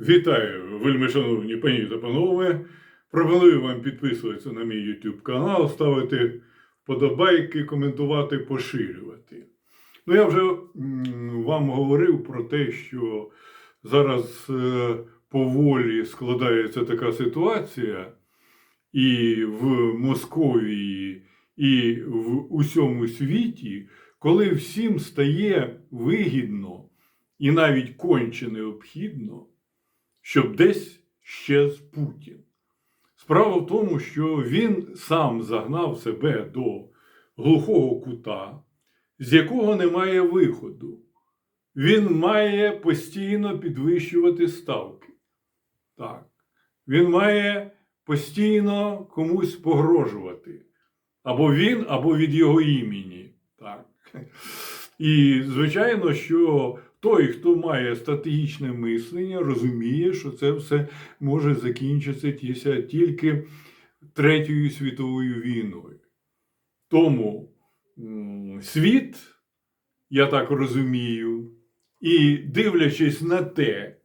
Вітаю, вельми шановні пані та панове. Пропоную вам підписуватися на мій YouTube канал, ставити вподобайки, коментувати, поширювати. Ну, я вже вам говорив про те, що зараз е, поволі складається така ситуація, і в Московії, і в усьому світі, коли всім стає вигідно і навіть конче необхідно щоб десь щез Путін. Справа в тому, що він сам загнав себе до глухого кута, з якого немає виходу. Він має постійно підвищувати ставки. Так. Він має постійно комусь погрожувати. Або він, або від його імені. Так. І, звичайно, що той, хто має стратегічне мислення, розуміє, що це все може закінчитися тільки Третьою світовою війною. Тому світ, я так розумію, і дивлячись на те,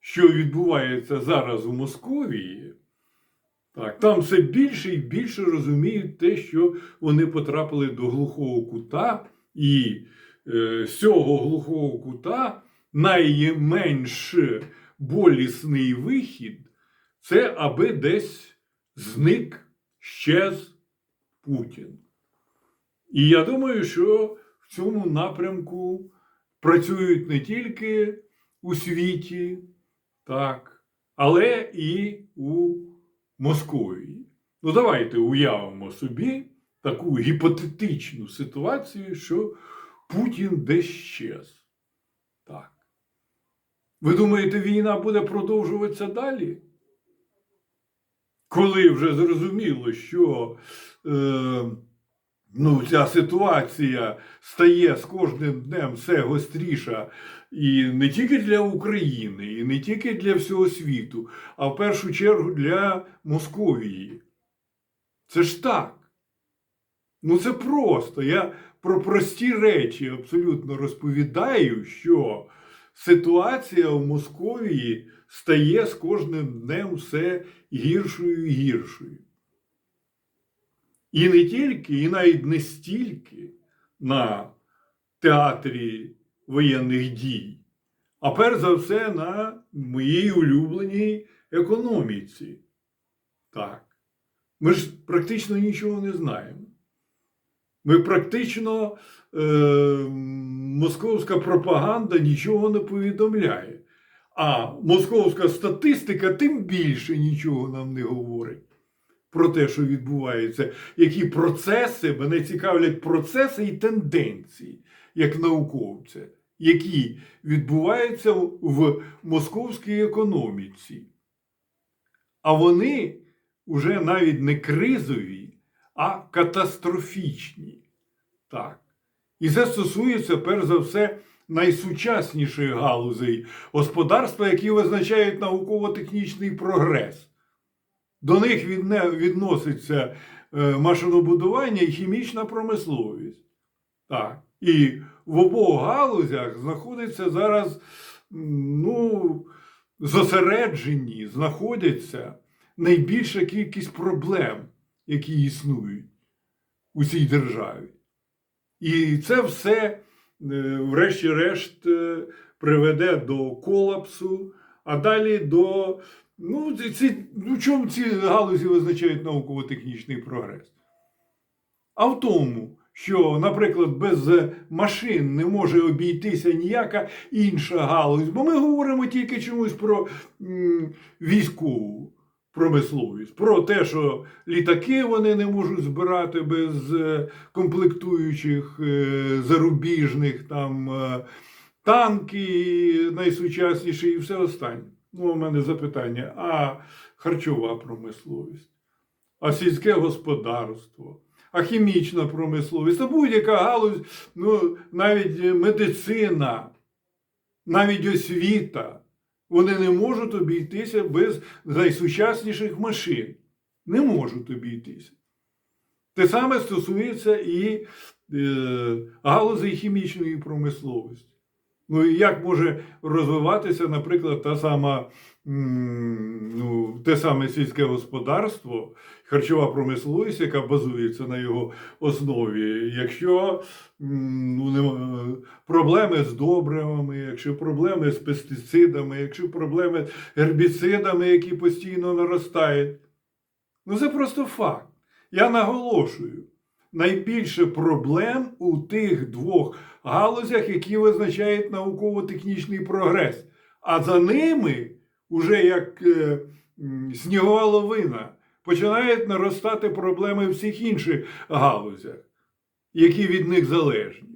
що відбувається зараз у Московії, так, там все більше і більше розуміють те, що вони потрапили до глухого кута, і з цього глухого кута найменш болісний вихід це аби десь зник, щез Путін. І я думаю, що в цьому напрямку працюють не тільки у світі, так, але і у Московії. Ну, давайте уявимо собі таку гіпотетичну ситуацію, що Путін десь щез. Так. Ви думаєте, війна буде продовжуватися далі? Коли вже зрозуміло, що е, ну, ця ситуація стає з кожним днем все гостріша, і не тільки для України, і не тільки для всього світу, а в першу чергу для Московії. Це ж так. Ну це просто. Я про прості речі абсолютно розповідаю, що ситуація в Московії стає з кожним днем все гіршою і гіршою. І не тільки, і навіть не стільки на театрі воєнних дій, а перш за все на моїй улюбленій економіці. Так. Ми ж практично нічого не знаємо. Ми практично е, московська пропаганда нічого не повідомляє. А московська статистика тим більше нічого нам не говорить про те, що відбувається, які процеси мене цікавлять процеси і тенденції, як науковця, які відбуваються в московській економіці. А вони вже навіть не кризові, катастрофічні. Так. І це стосується, перш за все, найсучасніших галузей господарства, які визначають науково-технічний прогрес. До них відноситься е, машинобудування і хімічна промисловість. Так. І в обох галузях знаходиться зараз ну, зосереджені, знаходяться найбільша кількість проблем, які існують у цій державі. І це все, е, врешті-решт, е, приведе до колапсу, а далі до. Ну, ці- ну, чому ці галузі визначають науково-технічний прогрес? А в тому, що, наприклад, без машин не може обійтися ніяка інша галузь, бо ми говоримо тільки чомусь про м, військову промисловість, про те, що літаки вони не можуть збирати без е, комплектуючих е, зарубіжних там е, танки найсучасніші і все останнє. Ну, у мене запитання: а харчова промисловість, а сільське господарство, а хімічна промисловість, а будь-яка галузь, ну, навіть медицина, навіть освіта. Вони не можуть обійтися без найсучасніших машин. Не можуть обійтися. Те саме стосується і е, галузей хімічної промисловості. Ну і як може розвиватися, наприклад, та сама, ну, те саме сільське господарство, харчова промисловість, яка базується на його основі, якщо ну, нема- проблеми з добривами, якщо проблеми з пестицидами, якщо проблеми з гербіцидами, які постійно наростають. Ну це просто факт. Я наголошую. Найбільше проблем у тих двох галузях, які визначають науково-технічний прогрес. А за ними, уже як е, снігова лавина, починають наростати проблеми в всіх інших галузях, які від них залежні.